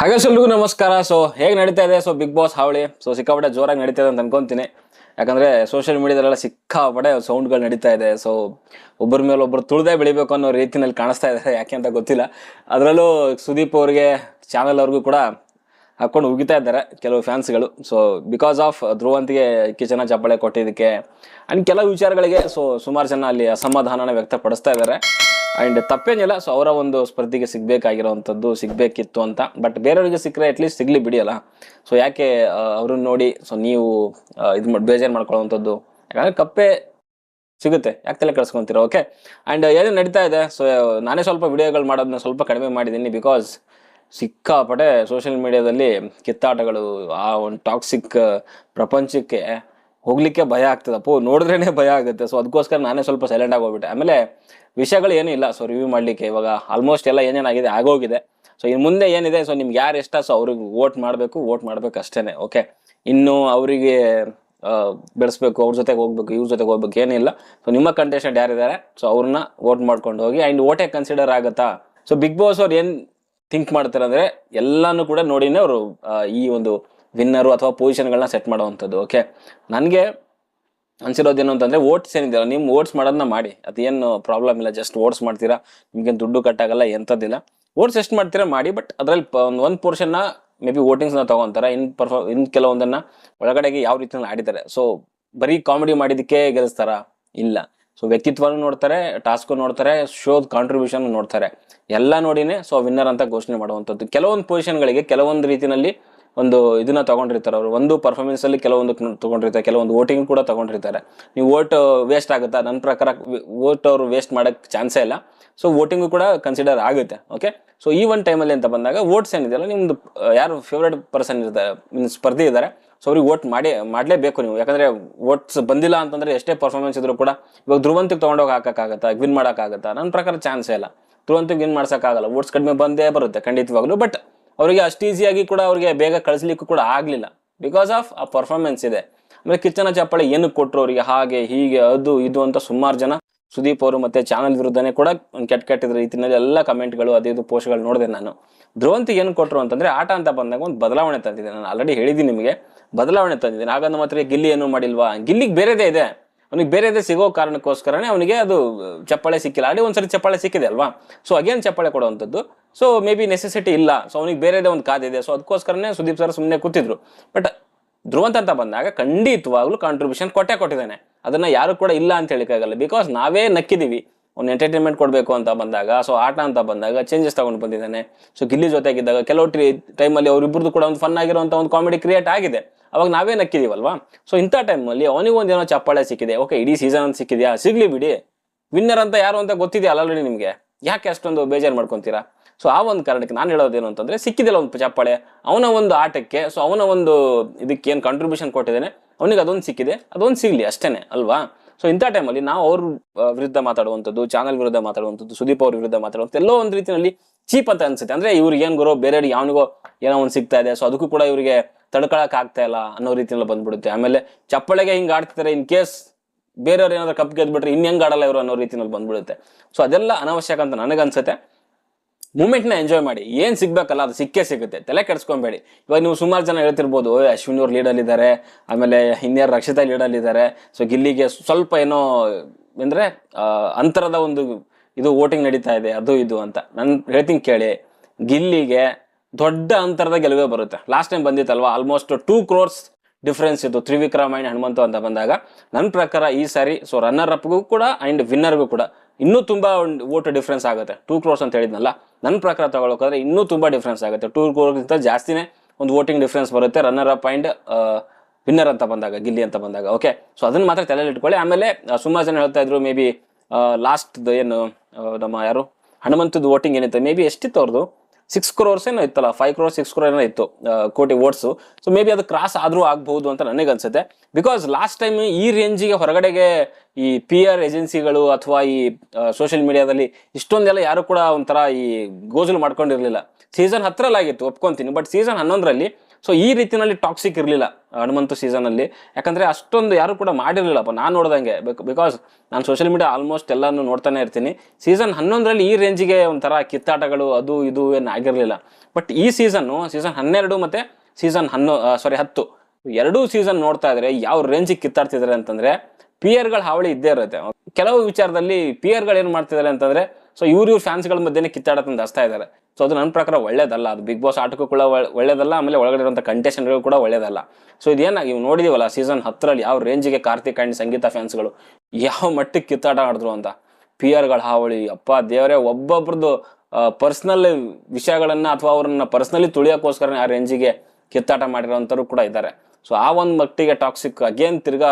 ಹಾಗೆ ಎಲ್ರಿಗೂ ನಮಸ್ಕಾರ. ಸೊ ಹೇಗೆ ನಡೀತಾ ಇದೆ? ಸೊ ಬಿಗ್ ಬಾಸ್ ಹಾವಳಿ. ಸೊ ಸಿಕ್ಕಾಪಟ್ಟೆ ಜೋರಾಗಿ ನಡೀತಾ ಇದೆ ಅಂತ ಅನ್ಕೊಂತೀನಿ. ಯಾಕಂದ್ರೆ ಸೋಷಿಯಲ್ ಮೀಡಿಯಾದಲ್ಲೆಲ್ಲ ಸಿಕ್ಕಾಪಟ್ಟೆ ಸೌಂಡ್ಗಳು ನಡೀತಾ ಇದೆ. ಸೊ ಒಬ್ಬರ ಮೇಲೆ ಒಬ್ಬರು ತುಳಿದೇ ಬೆಳಿಬೇಕು ಅನ್ನೋ ರೀತಿನಲ್ಲಿ ಕಾಣಿಸ್ತಾ ಇದೆ. ಯಾಕೆ ಅಂತ ಗೊತ್ತಿಲ್ಲ. ಅದರಲ್ಲೂ ಸುದೀಪ್ ಅವ್ರಿಗೆ ಚಾನಲ್ ಅವ್ರಿಗೂ ಕೂಡ ಹಾಕೊಂಡು ಉಗಿತಾ ಇದ್ದಾರೆ ಕೆಲವು ಫ್ಯಾನ್ಸ್ಗಳು ಸೊ ಬಿಕಾಸ್ ಆಫ್ ಧ್ರುವಂತಿಗೆ ಕಿಚನ ಚಪ್ಪಾಳೆ ಕೊಟ್ಟಿದ್ದಕ್ಕೆ ಆ್ಯಂಡ್ ಕೆಲವು ವಿಚಾರಗಳಿಗೆ ಸೊ ಸುಮಾರು ಜನ ಅಲ್ಲಿ ಅಸಮಾಧಾನನ ವ್ಯಕ್ತಪಡಿಸ್ತಾ ಇದ್ದಾರೆ. ಆ್ಯಂಡ್ ತಪ್ಪೇನಿಲ್ಲ ಸೊ ಅವರ ಒಂದು ಸ್ಪರ್ಧೆಗೆ ಸಿಗಬೇಕಾಗಿರೋವಂಥದ್ದು ಸಿಗಬೇಕಿತ್ತು ಅಂತ. ಬಟ್ ಬೇರೆಯವರಿಗೆ ಸಿಕ್ಕರೆ ಅಟ್ಲೀಸ್ಟ್ ಸಿಗಲಿ ಬಿಡಿಯಲ್ಲ ಸೊ ಯಾಕೆ ಅವ್ರನ್ನ ನೋಡಿ ಸೊ ನೀವು ಇದು ಮಾಡಿ ಬೇಜಾರು ಮಾಡ್ಕೊಳ್ಳೋವಂಥದ್ದು? ಯಾಕಂದರೆ ಕಪ್ಪೆ ಸಿಗುತ್ತೆ. ಯಾಕೆ ತಲೆ ಕಳ್ಸ್ಕೊತೀರ ಓಕೆ ಆ್ಯಂಡ್ ಏನೇನು ನಡೀತಾ ಇದೆ? ಸೊ ನಾನೇ ಸ್ವಲ್ಪ ವಿಡಿಯೋಗಳು ಮಾಡೋದನ್ನ ಸ್ವಲ್ಪ ಕಡಿಮೆ ಮಾಡಿದ್ದೀನಿ ಬಿಕಾಸ್ ಸಿಕ್ಕಾಪಟ್ಟೆ ಸೋಷಿಯಲ್ ಮೀಡಿಯಾದಲ್ಲಿ ಕಿತ್ತಾಟಗಳು, ಆ ಒಂದು ಟಾಕ್ಸಿಕ್ ಪ್ರಪಂಚಕ್ಕೆ ಹೋಗ್ಲಿಕ್ಕೆ ಭಯ ಆಗ್ತದಪ್ಪ ನೋಡಿದ್ರೇನೆ ಭಯ ಆಗುತ್ತೆ. ಸೊ ಅದಕ್ಕೋಸ್ಕರ ನಾನೇ ಸ್ವಲ್ಪ ಸೈಲೆಂಟ್ ಆಗೋಗ್ಬಿಟ್ಟೆ ಆಮೇಲೆ ವಿಷಯಗಳು ಏನೂ ಇಲ್ಲ. ಸೊ ರಿವ್ಯೂ ಮಾಡಲಿಕ್ಕೆ ಇವಾಗ ಆಲ್ಮೋಸ್ಟ್ ಎಲ್ಲ ಏನೇನಾಗಿದೆ ಆಗೋಗಿದೆ. ಸೊ ಇನ್ನು ಮುಂದೆ ಏನಿದೆ? ಸೊ ನಿಮ್ಗೆ ಯಾರು ಇಷ್ಟ? ಸೊ ಅವ್ರಿಗೆ ವೋಟ್ ಮಾಡಬೇಕು. ವೋಟ್ ಮಾಡ್ಬೇಕು ಅಷ್ಟೇ ಓಕೆ ಇನ್ನು ಅವರಿಗೆ ಬೆಳೆಸ್ಬೇಕು, ಅವ್ರ ಜೊತೆಗೆ ಹೋಗ್ಬೇಕು, ಇವ್ರ ಜೊತೆಗೆ ಹೋಗ್ಬೇಕು ಏನಿಲ್ಲ ಸೊ ನಿಮ್ಮ ಕಂಟೆಸ್ಟೆಂಟ್ ಯಾರಿದ್ದಾರೆ? ಸೊ ಅವ್ರನ್ನ ವೋಟ್ ಮಾಡ್ಕೊಂಡು ಹೋಗಿ ಆ್ಯಂಡ್ ವೋಟೇ ಕನ್ಸಿಡರ್ ಆಗುತ್ತಾ? ಸೊ ಬಿಗ್ ಬಾಸ್ ಅವ್ರು ಏನು ಥಿಂಕ್ ಮಾಡ್ತಾರೆ ಅಂದರೆ, ಎಲ್ಲನೂ ಕೂಡ ನೋಡಿನೇ ಅವರು ಈ ಒಂದು ವಿನ್ನರು ಅಥವಾ ಪೊಸಿಷನ್ಗಳನ್ನ ಸೆಟ್ ಮಾಡುವಂಥದ್ದು ಓಕೆ ನನಗೆ ಅನ್ಸಿರೋದೇನು ಅಂತಂದರೆ ಓಟ್ಸ್ ಏನಿದೆಯಲ್ಲ ನಿಮ್ಮ ಓಟ್ಸ್ ಮಾಡೋದನ್ನ ಮಾಡಿ. ಅದೇನು ಪ್ರಾಬ್ಲಮ್ ಇಲ್ಲ ಜಸ್ಟ್ ಓಟ್ಸ್ ಮಾಡ್ತೀರಾ? ನಿಮ್ಗೇನು ದುಡ್ಡು ಕಟ್ಟಾಗಲ್ಲ, ಎಂಥದ್ದಿಲ್ಲ. ಓಟ್ಸ್ ಎಷ್ಟು ಮಾಡ್ತೀರಾ ಮಾಡಿ ಬಟ್ ಅದರಲ್ಲಿ ಒಂದು ಒಂದು ಪೋರ್ಷನ್ನ ಮೇ ಬಿ ವೋಟಿಂಗ್ಸ್ನ ತಗೊಂತಾರೆ. ಇನ್ ಪರ್ಫಾರ್ ಇನ್ ಕೆಲವೊಂದನ್ನು ಒಳಗಡೆಗೆ ಯಾವ ರೀತಿಯಲ್ಲಿ ಆಡಿದ್ದಾರೆ. ಸೊ ಬರೀ ಕಾಮಿಡಿ ಮಾಡಿದ್ದಕ್ಕೆ ಗೆಲ್ಲಿಸ್ತಾರ? ಇಲ್ಲ. ಸೊ ವ್ಯಕ್ತಿತ್ವನೂ ನೋಡ್ತಾರೆ ಟಾಸ್ಕು ನೋಡ್ತಾರೆ ಶೋದ್ ಕಾಂಟ್ರಿಬ್ಯೂಷನ್ ನೋಡ್ತಾರೆ. ಎಲ್ಲ ನೋಡಿನೇ ಸೊ ವಿನ್ನರ್ ಅಂತ ಘೋಷಣೆ ಮಾಡುವಂಥದ್ದು. ಕೆಲವೊಂದು ಪೊಸಿಷನ್ಗಳಿಗೆ ಕೆಲವೊಂದು ರೀತಿನಲ್ಲಿ ಒಂದು ಇದನ್ನ ತಗೊಂಡಿರ್ತಾರೆ ಅವರು. ಒಂದು ಪರ್ಫಾರ್ಮೆನ್ಸ್ ಅಲ್ಲಿ ಕೆಲವೊಂದು ತಗೊಂಡಿರ್ತಾರೆ, ಕೆಲವೊಂದು ವೋಟಿಂಗ್ ಕೂಡ ತಗೊಂಡಿರ್ತಾರೆ. ನೀವು ವೋಟ್ ವೇಸ್ಟ್ ಆಗುತ್ತಾ? ನನ್ನ ಪ್ರಕಾರ ವೋಟ್ ಅವರು ವೇಸ್ಟ್ ಮಾಡಕ್ ಚಾನ್ಸೇ ಇಲ್ಲ. ಸೊ ವೋಟಿಂಗು ಕೂಡ ಕನ್ಸಿಡರ್ ಆಗುತ್ತೆ ಓಕೆ ಸೊ ಈ ಒಂದು ಟೈಮಲ್ಲಿ ಅಂತ ಬಂದಾಗ ವೋಟ್ಸ್ ಏನಿದೆಯಲ್ಲ, ನಿಮ್ದು, ಯಾರು ಫೇವ್ರೇಟ್ ಪರ್ಸನ್ ಇರ್ತಾರೆ ಮೀನ್ಸ್ ಸ್ಪರ್ಧಿ ಇದ್ದಾರೆ ಸೊ ಅವ್ರಿಗೆ ವೋಟ್ ಮಾಡಿ, ಮಾಡಲೇಬೇಕು ನೀವು. ಯಾಕಂದ್ರೆ ವೋಟ್ಸ್ ಬಂದಿಲ್ಲ ಅಂತಂದ್ರೆ ಎಷ್ಟೇ ಪರ್ಫಾರ್ಮೆನ್ಸ್ ಇದ್ರೂ ಕೂಡ ಇವಾಗ ಧ್ರುವಂತಿಗೆ ತೊಗೊಂಡೋಗಿ ಹಾಕೋಕ್ಕಾಗತ್ತಾ? ವಿನ್ ಮಾಡೋಕ್ಕಾಗತ್ತಾ? ನನ್ನ ಪ್ರಕಾರ ಚಾನ್ಸೇ ಇಲ್ಲ. ಧ್ರುವಂತಿಗೆ ವಿನ್ ಮಾಡ್ಸೋಕ್ಕಾಗಲ್ಲ. ವೋಟ್ಸ್ ಕಡಿಮೆ ಬಂದೇ ಬರುತ್ತೆ ಖಂಡಿತವಾಗ್ಲೂ ಬಟ್ ಅವರಿಗೆ ಅಷ್ಟು ಈಸಿಯಾಗಿ ಕೂಡ ಅವರಿಗೆ ಬೇಗ ಕಳಿಸ್ಲಿಕ್ಕೂ ಕೂಡ ಆಗಲಿಲ್ಲ. ಬಿಕಾಸ್ ಆಫ್ ಆ ಪರ್ಫಾರ್ಮೆನ್ಸ್ ಇದೆ. ಆಮೇಲೆ ಕಿಚ್ಚನ ಚಪ್ಪಾಳೆ ಏನಕ್ಕೆ ಕೊಟ್ಟರು ಅವರಿಗೆ? ಹಾಗೆ, ಹೀಗೆ, ಅದು, ಇದು ಅಂತ ಸುಮಾರು ಜನ ಸುದೀಪ್ ಅವರು ಮತ್ತೆ ಚಾನಲ್ ವಿರುದ್ಧನೇ ಕೂಡ ಕೆಟ್ಟ ಕೆಟ್ಟಿದ ರೀತಿಯಲ್ಲಿ ಎಲ್ಲ ಕಮೆಂಟ್ಗಳು ಅದು ಇದು ಪೋಸ್ಟ್ಗಳು ನೋಡಿದೆ ನಾನು. ಧ್ರುವಂತಿ ಏನು ಕೊಟ್ಟರು ಅಂತಂದ್ರೆ ಆಟ ಅಂತ ಬಂದಾಗ ಒಂದು ಬದಲಾವಣೆ ತಂದಿದೆ. ನಾನು ಆಲ್ರೆಡಿ ಹೇಳಿದ್ದೀನಿ ನಿಮಗೆ, ಬದಲಾವಣೆ ತಂದಿದ್ದೀನಿ ಹಾಗಂದ ಮಾತ್ರ ಗಿಲ್ಲಿ ಏನು ಮಾಡಿಲ್ವಾ? ಗಿಲ್ಲಿಗೆ ಬೇರೆದೇ ಇದೆ. ಅವನಿಗೆ ಬೇರೆದೇ ಸಿಗೋ ಕಾರಣಕ್ಕೋಸ್ಕರನೇ ಅವನಿಗೆ ಅದು ಚಪ್ಪಾಳೆ ಸಿಕ್ಕಿಲ್ಲ. ಆಡಿ ಒಂದ್ಸರಿ ಚಪ್ಪಾಳೆ ಸಿಕ್ಕಿದೆ ಅಲ್ವಾ? ಸೊ ಅಗೇನ್ ಚಪ್ಪಾಳೆ ಕೊಡುವಂಥದ್ದು. ಸೊ ಮೇ ಬಿ ನೆಸೆಸಿಟಿ ಇಲ್ಲ. ಸೊ ಅವನಿಗೆ ಬೇರೆದೇ ಒಂದು ಕಾದಿದೆ ಸೊ ಅದಕ್ಕೋಸ್ಕರನೇ ಸುದೀಪ್ ಸರ್ ಸುಮ್ಮನೆ ಕೂತಿದ್ರು. ಬಟ್ ಧ್ರುವಂತ ಅಂತ ಬಂದಾಗ ಖಂಡಿತವಾಗ್ಲೂ ಕಾಂಟ್ರಿಬ್ಯೂಷನ್ ಕೊಟ್ಟೆ ಕೊಟ್ಟಿದ್ದಾನೆ. ಅದನ್ನ ಯಾರು ಕೂಡ ಇಲ್ಲ ಅಂತ ಹೇಳಿಕ್ಕಾಗಲ್ಲ. ಬಿಕಾಸ್ ನಾವೇ ನಕ್ಕಿದೀವಿ. ಒಂದು ಎಂಟರ್ಟೈನ್ಮೆಂಟ್ ಕೊಡಬೇಕು ಅಂತ ಬಂದಾಗ ಸೊ ಆಟ ಅಂತ ಬಂದಾಗ ಚೇಂಜಸ್ ತಗೊಂಡು ಬಂದಿದ್ದಾನೆ. ಸೊ ಗಿಲ್ಲಿ ಜೊತೆಗಿದ್ದಾಗ ಕೆಲವು ಟೈಮಲ್ಲಿ ಅವರಿಬ್ಬರದ್ದು ಕೂಡ ಒಂದು ಫನ್ ಆಗಿರುವಂಥ ಒಂದು ಕಾಮಿಡಿ ಕ್ರಿಯೇಟ್ ಆಗಿದೆ. ಅವಾಗ ನಾವೇ ನಕ್ಕಿದೀವಲ್ವಾ? ಸೊ ಇಂಥ ಟೈಮಲ್ಲಿ ಅವನಿಗೊಂದು ಏನೋ ಚಪ್ಪಾಳೆ ಸಿಕ್ಕಿದೆ. ಓಕೆ ಇಡೀ ಸೀಸನ್ ಅಂತ ಸಿಕ್ಕಿದ್ಯಾ? ಸಿಗ್ಲಿ ಬಿಡಿ. ವಿನ್ನರ್ ಅಂತ ಯಾರು ಅಂತ ಗೊತ್ತಿದೆಯಲ್ಲ ಆಲ್ರೆಡಿ ನಿಮಗೆ? ಯಾಕೆ ಅಷ್ಟೊಂದು ಬೇಜಾರು ಮಾಡ್ಕೊತೀರಾ? ಸೊ ಆ ಒಂದು ಕಾರಣಕ್ಕೆ ನಾನು ಹೇಳೋದೇನು ಅಂತಂದ್ರೆ ಸಿಕ್ಕಿದೆಲ್ಲ ಒಂದು ಚಪ್ಪಾಳೆ ಅವನ ಒಂದು ಆಟಕ್ಕೆ ಸೊ ಅವನ ಒಂದು ಇದಕ್ಕೆ ಏನು ಕಾಂಟ್ರಿಬ್ಯೂಷನ್ ಕೊಟ್ಟಿದ್ದೇನೆ, ಅವನಿಗೆ ಅದೊಂದು ಸಿಕ್ಕಿದೆ, ಅದೊಂದು ಸಿಗ್ಲಿ ಅಷ್ಟೇನೆ, ಅಲ್ವಾ? ಸೊ ಇಂಥ ಟೈಮಲ್ಲಿ ನಾವು ಅವ್ರ ವಿರುದ್ಧ ಮಾತಾಡುವಂಥದ್ದು ಚಾನಲ್ ವಿರುದ್ಧ ಮಾತಾಡುವಂಥದ್ದು, ಸುದೀಪ್ ಅವ್ರ ವಿರುದ್ಧ ಮಾತಾಡುವಂಥದ್ದು, ಎಲ್ಲೋ ಒಂದು ರೀತಿಯಲ್ಲಿ ಚೀಪ್ ಅಂತ ಅನ್ಸುತ್ತೆ. ಅಂದ್ರೆ ಇವ್ರಿಗೆ ಏನು ಗುರು ಬೇರೆಯವ್ರಿಗೆ ಯಾವನಿಗೋ ಏನೋ ಒಂದು ಸಿಗ್ತಾ ಇದೆ ಸೊ ಅದಕ್ಕೂ ಕೂಡ ಇವರಿಗೆ ತಡ್ಕೊಳಕ್ ಆಗ್ತಾ ಇಲ್ಲ ಅನ್ನೋ ರೀತಿಯಲ್ಲಿ ಬಂದ್ಬಿಡುತ್ತೆ. ಆಮೇಲೆ ಚಪ್ಪಳೆಗೆ ಹಿಂಗೆ ಆಡ್ತಿದ್ದಾರೆ ಇನ್ ಕೇಸ್ ಬೇರೆಯವ್ರು ಏನಾದ್ರು ಕಪ್ ಗೆದ್ಬಿಟ್ರೆ ಇನ್ ಹೆಂಗ್ ಆಡಲ್ಲ ಇವರು ಅನ್ನೋ ರೀತಿಯಲ್ಲಿ ಬಂದ್ಬಿಡುತ್ತೆ. ಸೊ ಅದೆಲ್ಲ ಅನಾವಶ್ಯಕ ಅಂತ ನನಗನ್ಸುತ್ತೆ. ಮೂಮೆಂಟ್ನ ಎಂಜಾಯ್ ಮಾಡಿ. ಏನು ಸಿಗ್ಬೇಕಲ್ಲ ಅದು ಸಿಕ್ಕೇ ಸಿಗುತ್ತೆ. ತಲೆ ಕೆಡಿಸ್ಕೊಬೇಡಿ. ಇವಾಗ ನೀವು ಸುಮಾರು ಜನ ಹೇಳ್ತಿರ್ಬೋದು "ಓಯ್, ಅಶ್ವಿನಿ ಅವ್ರು ಲೀಡಲ್ಲಿದ್ದಾರೆ ಆಮೇಲೆ ಇನ್ಯಾರು ರಕ್ಷಿತಾ ಲೀಡಲ್ಲಿದ್ದಾರೆ ಸೊ ಗಿಲ್ಲಿಗೆ ಸ್ವಲ್ಪ ಏನೋ ಅಂದರೆ ಅಂತರದ ಒಂದು ಇದು ವೋಟಿಂಗ್ ನಡೀತಾ ಇದೆ ಅದು ಇದು ಅಂತ. ನಾನು ಹೇಳ್ತೀನಿ ಕೇಳಿ. ಗಿಲ್ಲಿಗೆ ದೊಡ್ಡ ಅಂತರದ ಗೆಲುವೆ ಬರುತ್ತೆ. ಲಾಸ್ಟ್ ಟೈಮ್ ಬಂದಿತ್ತಲ್ವಾ ಆಲ್ಮೋಸ್ಟ್ ಟೂ ಕ್ರೋರ್ಸ್ ಡಿಫ್ರೆನ್ಸ್ ಇತ್ತು. ತ್ರಿವಿಕ್ರಮ್ ಆ್ಯಂಡ್ ಹನುಮಂತು ಅಂತ ಬಂದಾಗ. ನನ್ನ ಪ್ರಕಾರ ಈ ಸಾರಿ ಸೊ ರನ್ನರ್ ಅಪ್ಗೂ ಕೂಡ ಅಂಡ್ ವಿನ್ನರ್ಗೂ ಕೂಡ ಇನ್ನೂ ತುಂಬ ಒಂದು ವೋಟ್ ಡಿಫ್ರೆನ್ಸ್ ಆಗುತ್ತೆ. ಟೂ ಕ್ರೋರ್ಸ್ ಅಂತ ಹೇಳಿದ್ನಲ್ಲ ನನ್ನ ಪ್ರಕಾರ ತಗೊಳ್ಳೋಕ್ಕಾದ್ರೆ ಇನ್ನೂ ತುಂಬ ಡಿಫ್ರೆನ್ಸ್ ಆಗುತ್ತೆ. ಟೂ ಕ್ರೋರ್ಗಿಂತ ಜಾಸ್ತಿನೇ ಒಂದು ವೋಟಿಂಗ್ ಡಿಫ್ರೆನ್ಸ್ ಬರುತ್ತೆ ರನ್ನರ್ ಅಪ್ ಆ್ಯಂಡ್ ವಿನ್ನರ್ ಅಂತ ಬಂದಾಗ, ಗಿಲ್ಲಿ ಅಂತ ಬಂದಾಗ ಓಕೆ ಸೊ ಅದನ್ನು ಮಾತ್ರ ತಲೆಯಲ್ಲಿ ಇಟ್ಕೊಳ್ಳಿ. ಆಮೇಲೆ ಸುಮಾರು ಜನ ಹೇಳ್ತಾ ಇದ್ರು ಮೇ ಬಿ ಲಾಸ್ಟ್ದು ಏನು ನಮ್ಮ ಯಾರು, ಹನುಮಂತದ ವೋಟಿಂಗ್ ಏನಿತ್ತು ಮೇ ಬಿ ಎಷ್ಟಿತ್ತು ಅವ್ರದ್ದು ಸಿಕ್ಸ್ ಕ್ರೋರ್ಸ್ ಏನೋ ಇತ್ತಲ್ಲ ಫೈವ್ ಕ್ರೋರ್ ಸಿಕ್ಸ್ ಕ್ರೋರ್ ಏನೋ ಇತ್ತು ಕೋಟಿ ವೋಟ್ಸು ಸೊ ಮೇ ಬಿ ಅದು ಕ್ರಾಸ್ ಆದರೂ ಆಗ್ಬಹುದು ಅಂತ ನನಗೆ ಅನ್ಸುತ್ತೆ. ಬಿಕಾಸ್ ಲಾಸ್ಟ್ ಟೈಮ್ ಈ ರೇಂಜಿಗೆ ಹೊರಗಡೆಗೆ ಈ ಪಿ ಆರ್ ಏಜೆನ್ಸಿಗಳು ಅಥವಾ ಈ ಸೋಷಿಯಲ್ ಮೀಡಿಯಾದಲ್ಲಿ ಇಷ್ಟೊಂದೆಲ್ಲ ಯಾರು ಕೂಡ ಒಂಥರ ಈ ಗೋಜಲು ಮಾಡ್ಕೊಂಡಿರಲಿಲ್ಲ. ಸೀಸನ್ ಹತ್ತರಲ್ಲಾಗಿತ್ತು ಒಪ್ಕೊಂತೀನಿ. ಬಟ್ ಸೀಸನ್ ಹನ್ನೊಂದರಲ್ಲಿ ಸೊ ಈ ರೀತಿಯಲ್ಲಿ ಟಾಕ್ಸಿಕ್ ಇರಲಿಲ್ಲ ಹನುಮಂತು ಸೀಸನಲ್ಲಿ ಯಾಕಂದರೆ ಅಷ್ಟೊಂದು ಯಾರು ಕೂಡ ಮಾಡಿರಲಿಲ್ಲಪ್ಪ ನಾನು ನೋಡ್ದಂಗೆ. ಬಿಕಾಸ್ ನಾನು ಸೋಷಿಯಲ್ ಮೀಡಿಯಾ ಆಲ್ಮೋಸ್ಟ್ ಎಲ್ಲಾನು ನೋಡ್ತಾನೆ ಇರ್ತೀನಿ. ಸೀಸನ್ ಹನ್ನೊಂದರಲ್ಲಿ ಈ ರೇಂಜಿಗೆ ಒಂಥರ ಕಿತ್ತಾಟಗಳು, ಅದು ಇದು ಏನು ಆಗಿರಲಿಲ್ಲ. ಬಟ್ ಈ ಸೀಸನ್ನು ಸೀಸನ್ ಹನ್ನೆರಡು ಮತ್ತು ಸೀಸನ್ ಹನ್ನೊ ಸಾರಿ ಹತ್ತು, ಎರಡೂ ಸೀಸನ್ ನೋಡ್ತಾ ಇದ್ರೆ ಯಾವ ರೇಂಜಿಗೆ ಕಿತ್ತಾಡ್ತಿದ್ದಾರೆ ಅಂತಂದ್ರೆ ಪಿಯರ್ಗಳ ಹಾವಳಿ ಇದ್ದೇ ಇರುತ್ತೆ. ಕೆಲವು ವಿಚಾರದಲ್ಲಿ ಪಿಯರ್ಗಳು ಏನು ಮಾಡ್ತಿದ್ದಾರೆ ಅಂತಂದ್ರೆ ಸೊ ಇವ್ರ ಇವ್ರ ಫ್ಯಾನ್ಸ್ಗಳ ಮಧ್ಯೆ ಕಿತ್ತಾಡತಂದು ಹಸ್ತಾ ಇದ್ದಾರೆ ಸೊ ಅದು ನನ್ನ ಪ್ರಕಾರ ಒಳ್ಳೇದಲ್ಲ. ಅದು ಬಿಗ್ ಬಾಸ್ ಆಟಕ್ಕೂ ಕೂಡ ಒಳ್ಳೆ- ಒಳ್ಳೇದಲ್ಲ. ಆಮೇಲೆ ಒಳಗಡೆ ಇರುವಂಥ ಕಂಟೆಸ್ಟೆಂಟ್ಗಳು ಕೂಡ ಒಳ್ಳೇದಲ್ಲ. ಸೊ ಏನಾಗಿ ಇವು ನೋಡಿದೀವಲ್ಲ ಸೀಸನ್ ಹತ್ತರಲ್ಲಿ ಯಾವ ರೇಂಜಿಗೆ ಕಾರ್ತಿಕ್ ಆ್ಯಂಡ್ ಸಂಗೀತ ಫ್ಯಾನ್ಸ್ಗಳು ಯಾವ ಮಟ್ಟಕ್ಕೆ ಕಿತ್ತಾಟ ಆಡಿದ್ರು ಅಂತ. ಪಿ ಆರ್ಗಳ ಹಾವಳಿ, ಅಪ್ಪ ದೇವರೇ, ಒಬ್ಬೊಬ್ರದ್ದು ಪರ್ಸ್ನಲ್ ವಿಷಯಗಳನ್ನು ಅಥವಾ ಅವ್ರನ್ನ ಪರ್ಸ್ನಲಿ ತುಳಿಯೋಕ್ಕೋಸ್ಕರ ಆ ರೇಂಜಿಗೆ ಕಿತ್ತಾಟ ಮಾಡಿರೋಂಥವ್ರು ಕೂಡ ಇದ್ದಾರೆ. ಸೊ ಆ ಒಂದು ಮಟ್ಟಿಗೆ ಟಾಕ್ಸಿಕ್ ಅಗೇನ್ ತಿರ್ಗಾ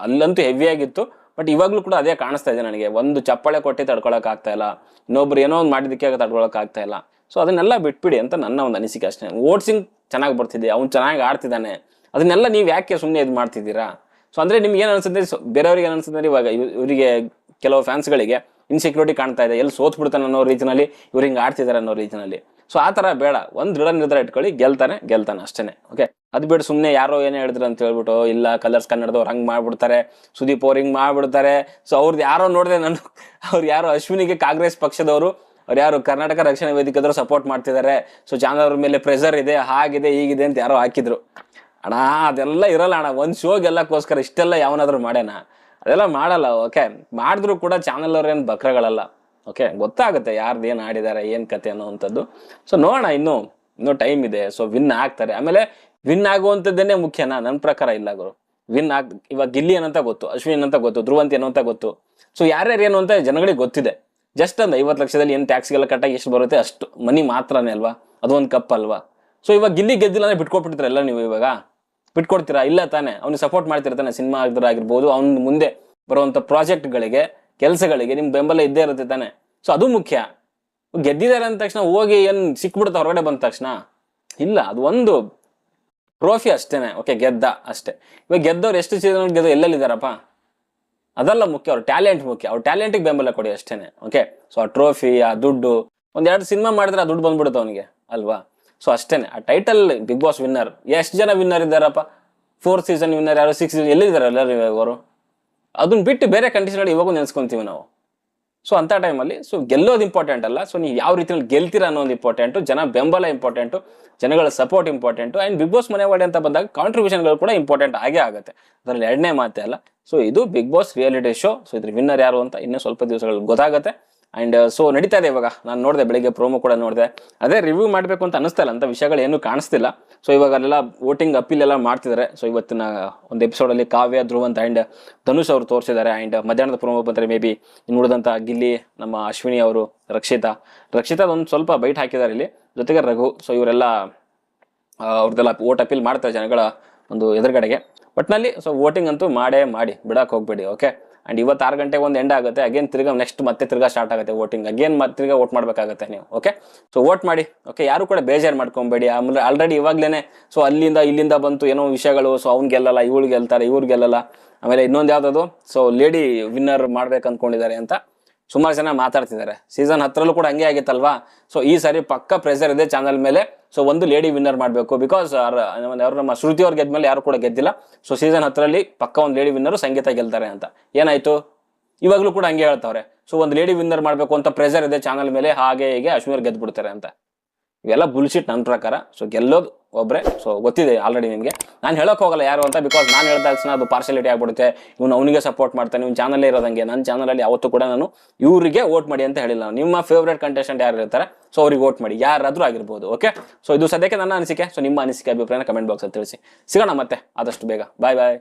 ಅಲ್ಲಂತೂ ಹೆವಿ ಆಗಿತ್ತು. ಬಟ್ ಇವಾಗಲೂ ಕೂಡ ಅದೇ ಕಾಣಿಸ್ತಾ ಇದೆ ನನಗೆ. ಒಂದು ಚಪ್ಪಾಳೆ ಕೊಟ್ಟು ತಡ್ಕೊಳಕ್ ಆಗ್ತಾ ಇಲ್ಲ. ಇನ್ನೊಬ್ರು ಏನೋ ಒಂದು ಮಾಡಿದ್ದಕ್ಕೆ ತಡ್ಕೊಳಕ್ ಆಗ್ತಾ ಇಲ್ಲ. ಸೊ ಅದನ್ನೆಲ್ಲ ಬಿಟ್ಬಿಡಿ ಅಂತ ನನ್ನ ಒಂದು ಅನಿಸಿಕೆ ಅಷ್ಟೇ. ಓಟ್ಸಿಂಗ್ ಚೆನ್ನಾಗಿ ಬರ್ತಿದೆ. ಅವ್ನು ಚೆನ್ನಾಗಿ ಆಡ್ತಿದ್ದಾನೆ. ಅದನ್ನೆಲ್ಲ ನೀವು ಯಾಕೆ ಸುಮ್ಮನೆ ಇದು ಮಾಡ್ತಿದ್ದೀರಾ? ಸೊ ಅಂದ್ರೆ ನಿಮ್ಗೆ ಏನು ಅನ್ಸುತ್ತೆ ಸೊ ಬೇರೆಯವ್ರಿಗೆ ಏನು ಅನ್ಸುತ್ತೆ ಇವಾಗ ಇವ್- ಇವರಿಗೆ ಕೆಲವು ಫ್ಯಾನ್ಸ್ಗಳಿಗೆ ಇನ್ಸೆಕ್ಯೂರಿಟಿ ಕಾಣ್ತಾ ಇದೆ. ಎಲ್ಲಿ ಸೋತ್ ಬಿಡ್ತಾನೆ ಅನ್ನೋ ರೀತಿನಲ್ಲಿ ಇವ್ರು ಹಿಂಗೆ ಆಡ್ತಿದ್ದಾರೆ ಅನ್ನೋ ರೀತಿನಲ್ಲಿ. ಸೊ ಆ ಥರ ಬೇಡ. ಒಂದು ದೃಢ ನಿರ್ಧಾರ ಇಟ್ಕೊಳ್ಳಿ. ಗೆಲ್ತಾನೆ ಗೆಲ್ತಾನೆ ಅಷ್ಟೇ ಓಕೆ ಅದು ಬಿಟ್ಟು ಸುಮ್ಮನೆ ಯಾರೋ ಏನೋ ಹೇಳಿದ್ರು ಅಂತ ಹೇಳ್ಬಿಟ್ಟು ಇಲ್ಲ ಕಲರ್ಸ್ ಕನ್ನಡದವ್ರು ಹಂಗೆ ಮಾಡ್ಬಿಡ್ತಾರೆ, ಸುದೀಪ್ ಅವ್ರು ಹಿಂಗೆ ಮಾಡ್ಬಿಡ್ತಾರೆ. ಸೊ ಅವ್ರದ್ದು ಯಾರೋ ನೋಡಿದೆ ನಾನು, ಅವ್ರು ಯಾರು ಅಶ್ವಿನಿಗೆ ಕಾಂಗ್ರೆಸ್ ಪಕ್ಷದವರು, ಅವ್ರು ಯಾರು ಕರ್ನಾಟಕ ರಕ್ಷಣಾ ವೇದಿಕೆದವರು ಸಪೋರ್ಟ್ ಮಾಡ್ತಿದ್ದಾರೆ. ಸೊ ಚಾನಲ್ ಅವ್ರ ಮೇಲೆ ಪ್ರೆಷರ್ ಇದೆ, ಹಾಗಿದೆ, ಹೀಗಿದೆ ಅಂತ ಯಾರೋ ಹಾಕಿದ್ರು. ಅಣ್ಣ, ಅದೆಲ್ಲ ಇರಲ್ಲ ಅಣ್ಣ, ಒಂದು ಶೋಗೆಲ್ಲಕ್ಕೋಸ್ಕರ ಇಷ್ಟೆಲ್ಲ ಯಾವನಾದ್ರೂ ಮಾಡ್ಯಾನ. ಅದೆಲ್ಲ ಮಾಡಲ್ಲ, ಓಕೆ? ಮಾಡಿದ್ರು ಕೂಡ ಚಾನಲ್ ಅವ್ರೇನು ಬಕ್ರಗಳಲ್ಲ, ಓಕೆ? ಗೊತ್ತಾಗುತ್ತೆ ಯಾರ್ದು ಏನು ಆಡಿದ್ದಾರೆ ಏನು ಕತೆ ಅನ್ನೋವಂಥದ್ದು. ಸೊ ನೋಡೋಣ ಇನ್ನು, ಇನ್ನೂ ಟೈಮ್ ಇದೆ. ಸೊ ವಿನ್ ಆಗ್ತಾರೆ. ಆಮೇಲೆ ವಿನ್ ಆಗುವಂಥದ್ದೇನೆ ಮುಖ್ಯನಾ? ನನ್ನ ಪ್ರಕಾರ ಇಲ್ಲ ಗುರು. ವಿನ್ ಆಗ್, ಇವಾಗ ಗಿಲ್ಲಿ ಏನಂತ ಗೊತ್ತು, ಅಶ್ವಿನ್ ಅಂತ ಗೊತ್ತು, ಧ್ರುವಂತಿ ಏನು ಅಂತ ಗೊತ್ತು. ಸೊ ಯಾರ್ಯಾರು ಏನು ಅಂತ ಜನಗಳಿಗೆ ಗೊತ್ತಿದೆ. ಜಸ್ಟ್ ಒಂದು ಐವತ್ತು ಲಕ್ಷದಲ್ಲಿ ಏನು ಟ್ಯಾಕ್ಸ್ಗೆಲ್ಲ ಕಟ್ಟಾಗಿ ಎಷ್ಟು ಬರುತ್ತೆ ಅಷ್ಟು. ಮನಿ ಮಾತ್ರನೇ ಅಲ್ವಾ? ಅದೊಂದು ಕಪ್ ಅಲ್ವಾ? ಸೊ ಇವಾಗ ಗಿಲ್ಲಿ ಗೆದ್ದಿಲ್ಲ ಅಂದ್ರೆ ಬಿಟ್ಕೊಟ್ಬಿಡ್ತೀರ ಎಲ್ಲ ನೀವು ಇವಾಗ? ಬಿಟ್ಕೊಡ್ತೀರಾ? ಇಲ್ಲ ತಾನೆ. ಅವ್ನಿಗೆ ಸಪೋರ್ಟ್ ಮಾಡ್ತಿರ್ತಾನೆ ಸಿನಿಮಾ ಆಗಿರ್ಬೋದು, ಅವ್ನ ಮುಂದೆ ಬರುವಂಥ ಪ್ರಾಜೆಕ್ಟ್ಗಳಿಗೆ ಕೆಲಸಗಳಿಗೆ ನಿಮ್ಮ ಬೆಂಬಲ ಇದ್ದೇ ಇರುತ್ತೆ ತಾನೆ. ಸೊ ಅದು ಮುಖ್ಯ. ಗೆದ್ದಿದ್ದಾರೆ ಅಂದ ತಕ್ಷಣ ಹೋಗಿ ಏನು ಸಿಕ್ಬಿಡುತ್ತೆ, ಹೊರಗಡೆ ಬಂದ ತಕ್ಷಣ? ಇಲ್ಲ, ಅದು ಒಂದು ಟ್ರೋಫಿ ಅಷ್ಟೇನೆ. ಓಕೆ ಗೆದ್ದ ಅಷ್ಟೇ. ಇವಾಗ ಗೆದ್ದವ್ರು ಎಷ್ಟು ಸೀಸನ್ ಗೆದ್ದು ಎಲ್ಲೆಲ್ಲಿದ್ದಾರಪ್ಪ? ಅದಲ್ಲ ಮುಖ್ಯ, ಅವ್ರ ಟ್ಯಾಲೆಂಟ್ ಮುಖ್ಯ. ಅವ್ರ ಟ್ಯಾಲೆಂಟಿಗೆ ಬೆಂಬಲ ಕೊಡಿ ಅಷ್ಟೇನೆ. ಓಕೆ ಸೊ ಆ ಟ್ರೋಫಿ ಆ ದುಡ್ಡು ಒಂದೆರಡು ಸಿನಿಮಾ ಮಾಡಿದ್ರೆ ಆ ದುಡ್ಡು ಬಂದ್ಬಿಡುತ್ತೆ ಅವನಿಗೆ, ಅಲ್ವಾ? ಸೊ ಅಷ್ಟೇನೆ. ಆ ಟೈಟಲ್ ಬಿಗ್ ಬಾಸ್ ವಿನ್ನರ್ ಎಷ್ಟು ಜನ ವಿನ್ನರ್ ಇದ್ದಾರಪ್ಪ? ಫೋರ್ ಸೀಸನ್ ವಿನ್ನರ್ ಯಾರು ಸಿಕ್ಸ್ ಸೀಸನ್ ಎಲ್ಲಿದ್ದಾರೆ ಎಲ್ಲರೂ ಇವಾಗ ಅವರು? ಅದನ್ನ ಬಿಟ್ಟು ಬೇರೆ ಕಂಡೀಷನ್ ಇವಾಗೂ ನೆನೆಸ್ಕೊಂತೀವಿ ನಾವು. ಸೊ ಅಂಥ ಟೈಮಲ್ಲಿ ಸೊ ಗೆಲ್ಲೋದು ಇಂಪಾರ್ಟೆಂಟ್ ಅಲ್ಲ. ಸೊ ನೀವು ಯಾವ ರೀತಿಯಲ್ಲಿ ಗೆಲ್ತೀರಾ ಅನ್ನೋದು ಇಂಪಾರ್ಟೆಂಟು ಜನ ಬೆಂಬಲ ಇಂಪಾರ್ಟೆಂಟು ಜನಗಳ support important and big boss ಮನೆ ಒಡೆ ಅಂತ ಬಂದಾಗ ಕಾಂಟ್ರಿಬ್ಯೂಷನ್ಗಳು ಕೂಡ ಇಂಪಾರ್ಟೆಂಟ್ ಆಗೇ ಆಗುತ್ತೆ. ಅದರಲ್ಲಿ ಎರಡನೇ ಮಾತೆ ಅಲ್ಲ. ಸೊ ಇದು big boss reality show so ಇದ್ರ ವಿನ್ನರ್ ಯಾರು ಅಂತ ಇನ್ನೂ ಸ್ವಲ್ಪ ದಿವಸಗಳಲ್ಲಿ ಗೊತ್ತಾಗುತ್ತೆ. ಆ್ಯಂಡ್ ಸೊ ನಡೀತಾ ಇದೆ ಇವಾಗ. ನಾನು ನೋಡಿದೆ, ಬೆಳಿಗ್ಗೆ ಪ್ರೋಮೋ ಕೂಡ ನೋಡಿದೆ. ಅದೇ ರಿವ್ಯೂ ಮಾಡಬೇಕು ಅಂತ ಅನಿಸ್ತಾ ಇಲ್ಲ. ಅಂತ ವಿಷಯಗಳು ಏನೂ ಕಾಣಿಸ್ತಿಲ್ಲ. ಸೊ ಇವಾಗ ಅಲ್ಲೆಲ್ಲ ವೋಟಿಂಗ್ ಅಪೀಲ್ ಎಲ್ಲ ಮಾಡ್ತಿದ್ದಾರೆ ಸೊ ಇವತ್ತಿನ ಒಂದು ಎಪಿಸೋಡಲ್ಲಿ ಕಾವ್ಯ, ಧ್ರುವಂತ್ ಆ್ಯಂಡ್ ಧನುಷ್ ಅವರು ತೋರಿಸಿದ್ದಾರೆ. ಆ್ಯಂಡ್ ಮಧ್ಯಾಹ್ನದ ಪ್ರೋಮೋ ಬಂದರೆ ಮೇ ಬಿ ಇನ್ನು ಗಿಲ್ಲಿ, ನಮ್ಮ ಅಶ್ವಿನಿ ಅವರು, ರಕ್ಷಿತಾ. ರಕ್ಷಿತಾ ಒಂದು ಸ್ವಲ್ಪ ಬೈಟ್ ಹಾಕಿದ್ದಾರೆ ಇಲ್ಲಿ. ಜೊತೆಗೆ ರಘು. ಸೊ ಇವರೆಲ್ಲ ಅವ್ರದ್ದೆಲ್ಲ ವೋಟ್ ಅಪೀಲ್ ಮಾಡ್ತಾರೆ ಜನಗಳ ಒಂದು ಎದುರುಗಡೆಗೆ. ಬಟ್ನಲ್ಲಿ ಸೊ ವೋಟಿಂಗ್ ಅಂತೂ ಮಾಡೇ ಮಾಡಿ. ಬಿಡೋಕೆ ಹೋಗಬೇಡಿ ಓಕೆ ಆ್ಯಂಡ್ ಇವತ್ತು ಆರು ಗಂಟೆಗೆ ಒಂದು ಎಂಡ್ ಆಗುತ್ತೆ. ಅಗೇನ್ ತಿರ್ಗಾ ನೆಕ್ಸ್ಟ್ ಮತ್ತೆ ತಿರ್ಗಾ ಸ್ಟಾರ್ಟ್ ಆಗುತ್ತೆ ವೋಟಿಂಗ್ ಅಗೇನ್ ಮತ್ತೆ ತಿರ್ಗಾ ವೋಟ್ ಮಾಡಬೇಕಾಗುತ್ತೆ ನೀವು. ಓಕೆ ಸೊ ವೋಟ್ ಮಾಡಿ. ಓಕೆ ಯಾರು ಕೂಡ ಬೇಜಾರು ಮಾಡ್ಕೊಬೇಡಿ. ಆಮೇಲೆ ಆಲ್ರೆಡಿ ಇವಾಗಲೇ ಸೊ ಅಲ್ಲಿಂದ ಇಲ್ಲಿಂದ ಬಂತು ಏನೋ ವಿಷಯಗಳು. ಸೊ ಅವ್ನು ಗೆಲ್ಲಲ್ಲ, ಇವಳು ಗೆಲ್ತಾರೆ, ಇವ್ರು ಗೆಲ್ಲಲ್ಲ. ಆಮೇಲೆ ಇನ್ನೊಂದು ಯಾವ್ದದು? ಸೊ ಲೇಡಿ ವಿನ್ನರ್ ಮಾಡ್ಬೇಕು ಅಂದ್ಕೊಂಡಿದ್ದಾರೆ ಅಂತ ಸುಮಾರು ಜನ ಮಾತಾಡ್ತಿದ್ದಾರೆ. ಸೀಸನ್ ಹತ್ರಲ್ಲೂ ಕೂಡ ಹಂಗೆ ಆಗಿತ್ತಲ್ವಾ? ಸೊ ಈ ಸಾರಿ ಪಕ್ಕ ಪ್ರೆಷರ್ ಇದೆ ಚಾನಲ್ ಮೇಲೆ. ಸೊ ಒಂದು ಲೇಡಿ ವಿನ್ನರ್ ಮಾಡಬೇಕು. ಬಿಕಾಸ್ ಯಾರು ನಮ್ಮ ಶ್ರುತಿ ಅವ್ರು ಗೆದ್ಮೇಲೆ ಯಾರು ಕೂಡ ಗೆದ್ದಿಲ್ಲ. ಸೊ ಸೀಸನ್ ಹತ್ತರಲ್ಲಿ ಪಕ್ಕ ಒಂದು ಲೇಡಿ ವಿನ್ನರು ಸಂಗೀತ ಗೆಲ್ತಾರೆ ಅಂತ. ಏನಾಯ್ತು? ಇವಾಗಲೂ ಕೂಡ ಹಂಗೆ ಹೇಳ್ತಾವ್ರೆ. ಸೊ ಒಂದು ಲೇಡಿ ವಿನ್ನರ್ ಮಾಡಬೇಕು ಅಂತ ಪ್ರೆಸರ್ ಇದೆ ಚಾನಲ್ ಮೇಲೆ, ಹಾಗೆ ಹೀಗೆ ಅಶ್ವಿನಿಯವ್ರು ಗೆದ್ದುಬಿಡ್ತಾರೆ ಅಂತ. ಇವೆಲ್ಲ ಬುಲ್ಶಿಟ್ ನನ್ನ ಪ್ರಕಾರ. ಸೊ ಗೆಲ್ಲೋದು ಒಬ್ರೆ. ಸೊ ಗೊತ್ತಿದೆ ಆಲ್ರೆಡಿ ನಿಮಗೆ ನಾನು ಹೇಳೋಕೆ ಹೋಗಲ್ಲ ಯಾರು ಅಂತ ಬಿಕಾಸ್ ನಾನು ಹೇಳಿದ ತಕ್ಷಣ ಅದು ಪಾರ್ಶಾಲಿಟಿ ಆಗ್ಬಿಡುತ್ತೆ. ಇವ್ನು ಅವನಿಗೆ ಸಪೋರ್ಟ್ ಮಾಡ್ತಾನೆ, ಇವ್ನು ಚಾನಲ್ಲೇ ಇರೋದಂಗೆ. ನನ್ನ ಚಾನಲಲ್ಲಿ ಯಾವತ್ತೂ ಕೂಡ ನಾನು ಇವರಿಗೆ ವೋಟ್ ಮಾಡಿ ಅಂತ ಹೇಳಿಲ್ಲ. ನಿಮ್ಮ ಫೇವ್ರೇಟ್ ಕಂಟೆಸ್ಟೆಂಟ್ ಯಾರು ಇರ್ತಾರೆ? ಸೊ ಅವ್ರಿಗೆ ವೋಟ್ ಮಾಡಿ. ಯಾರಾದರೂ ಆಗಿರ್ಬೋದು ಓಕೆ ಸೊ ಇದು ಸದ್ಯಕ್ಕೆ ನನ್ನ ಅನಿಸಿಕೆ. ಸೊ ನಿಮ್ಮ ಅನಿಸಿಕೆ, ಅಭಿಪ್ರಾಯನ ಕಮೆಂಟ್ ಬಾಕ್ಸಲ್ಲಿ ತಿಳಿಸಿ. ಸಿಗೋಣ ಮತ್ತೆ. ಆದಷ್ಟು ಬೇಗ. ಬಾಯ್ ಬಾಯ್